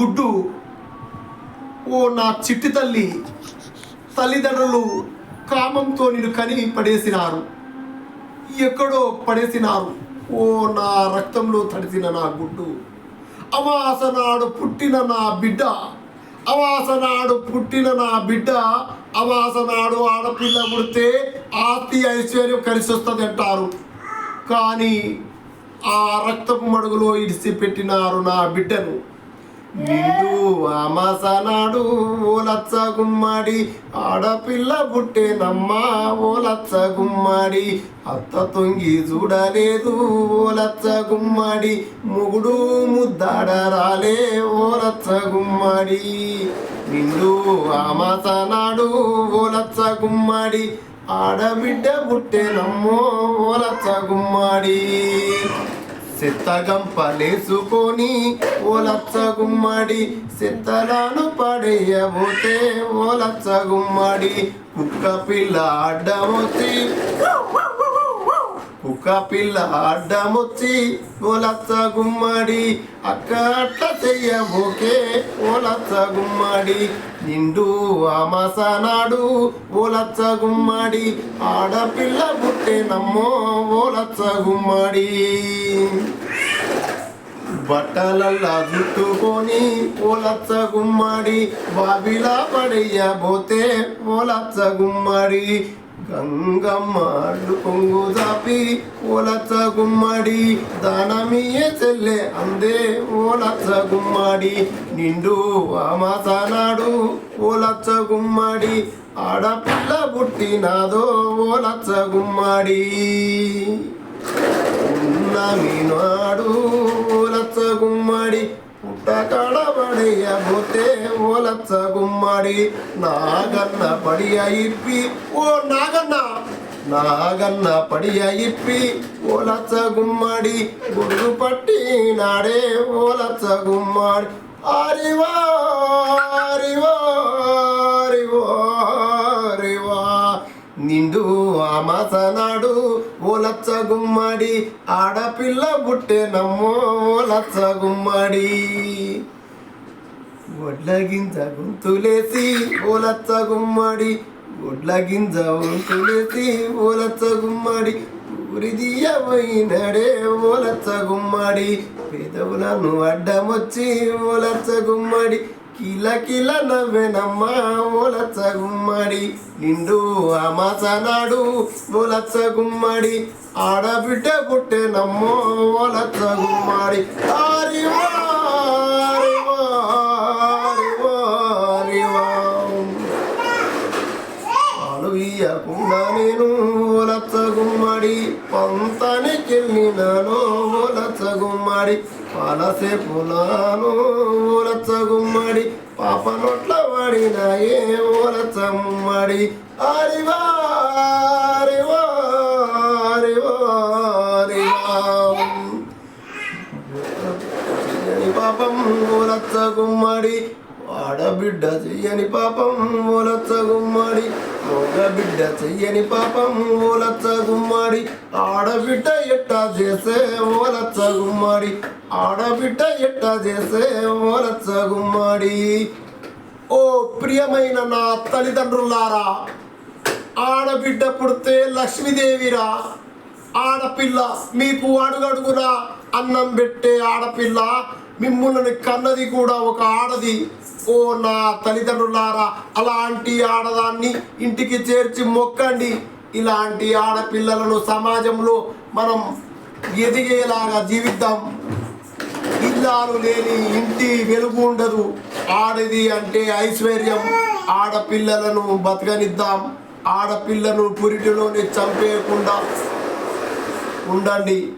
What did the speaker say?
గుడ్డు. ఓ నా చిట్టి తల్లి తల్లిదండ్రులు కామంతో నిన్ను కని పడేసినారు. ఎక్కడో పడేసినారు. ఓ నా రక్తంలో తడిసిన నా గుడ్డు. అమాస నాడు పుట్టిన నా బిడ్డ. అవాసనాడు పుట్టిన నా బిడ్డ. అవాసనాడు ఆడపిల్ల పుడితే ఆస్తి ఐశ్వర్యం కలిసి వస్తుంది అంటారు కానీ ఆ రక్తపు మడుగులో ఇడిసి పెట్టినారు నా బిడ్డను. నిండు అమాసనాడు ఓలచ్చ గుమ్మడి. ఆడపిల్ల పుట్టేనమ్మ ఓలచ్చ గుమ్మడి. అత్త తొంగి చూడలేదు ఓలచ్చ గుమ్మడి. ముగుడు ముద్దాడ రాలే ఓలచ్చ గుమ్మడి. నిండు అమాసనాడు ఓలచ్చ గుమ్మడి. ఆడబిడ్డ పుట్టేనమ్మో ఓలచ్చ గుమ్మడి. సిత్తగంపలేసుకొని ఓ లచ్చ గుమ్మడి సిత్తలను పడేయబోతే ఓ లచ్చ గుమ్మడి కుక్క పిల్ల అడ్డమొచ్చి కుక్క పిల్ల అడ్డమొచ్చి ఓలచ్చ గుమ్మడి అక్క అట్ట చెయ్యబోకే ఓలచ్చ గుమ్మడి. నిండు అమసనాడు ఓలచ్చ గుమ్మడి ఆడపిల్ల పుట్టేనమ్మో ఓలచ్చ గుమ్మడి. బట్టలల్లా జుట్టుకొని ఓలచ్చ గుమ్మడి బాబిలా పడేయబోతే ఓలచ్చ గుమ్మడి. గంగమ్మ అడ్డు కొంగు దాపి ఓలచ్చ గుమ్మడి దానమీయే చెల్లె అందే ఓలచ్చ గుమ్మడి. నిండు అమసనాడు ఓలచ్చ గుమ్మడి ఆడపిల్ల పుట్టినాదో ఓలచ్చ గుమ్మడి. ఉన్న మీనాడు పడేయబోతే ఓలచ్చ గుమ్మడి నాగన్న పడియ ఇప్పి ఓ నాగన్న! నాగన్న పడియ ఇప్పి ఓలచ్చ గుమ్మడి గుడు పట్టి నాడే ఓలచ్చ గుమ్మడి. ఆరివా ఆరివా ఆరివా ఆరివా. నిండు అమాసనాడు ఓలచ్చ గుమ్మడి. ఆడపిల్ల బుట్టె నమ్మో ఓలచ్చ గుమ్మడి. గొడ్ల గింజ గొంతులేసి ఓలచ్చ గుమ్మడి. గొడ్ల గింజ గొంతులేసి ఓలచ్చ గుమ్మడి. ఉరిదియమైనడే ఓలచ్చ గుమ్మడి. పెదవులను అడ్డమొచ్చి ఓలచ్చ గుమ్మడి. కిల కిల నవ్వెనమ్మ ఓలచ్చ గుమ్మడి. నిండు అమసనాడు ఓలచ్చ గుమ్మడి. ఆడబిడ్డ పుట్టెనమ్మో ఓలచ్చ గుమ్మడి. ఆరివా పాలు నేను ఓలచ్చ గుమ్మడి పంతానికెళ్ళినాను ఓలచ్చ గుమ్మడి పాలసే పొలాను గుమ్మడి పాప నోట్ల వాడిన ఏ గుమ్మడి ఆరివా ఆరివా పాపం ఓలచ్చ గుమ్మడి ఆడబిడ్డ చెయ్యని పాపం ఓలచ్చ గుమ్మడి మగ బిడ్డ చెయ్యని పాపం ఓలచ్చ గుమ్మడి. ఆడబిడ్డ ఎట్టా చేసే ఓలచ్చ గుమ్మడి ఆడబిడ్డ ఎట్టా చేసే ఓలచ్చ గుమ్మడి. ఓ ప్రియమైన నా తల్లిదండ్రులారా ఆడబిడ్డ పుడితే లక్ష్మీదేవిరా ఆడపిల్ల మీకు అడుగడుగునా అన్నం పెట్టే ఆడపిల్ల మిమ్మల్ని కన్నది కూడా ఒక ఆడది. ఓ నా తల్లిదండ్రులారా అలాంటి ఆడదాన్ని ఇంటికి చేర్చి మొక్కండి. ఇలాంటి ఆడపిల్లలను సమాజంలో మనం ఎదిగేలాగా జీవిద్దాం. ఇల్లాలు లేని ఇంటి వెలుగు ఉండదు. ఆడది అంటే ఐశ్వర్యం. ఆడపిల్లలను బతకనిద్దాం. ఆడపిల్లను పురిటిలోనే చంపేయకుండా ఉండండి.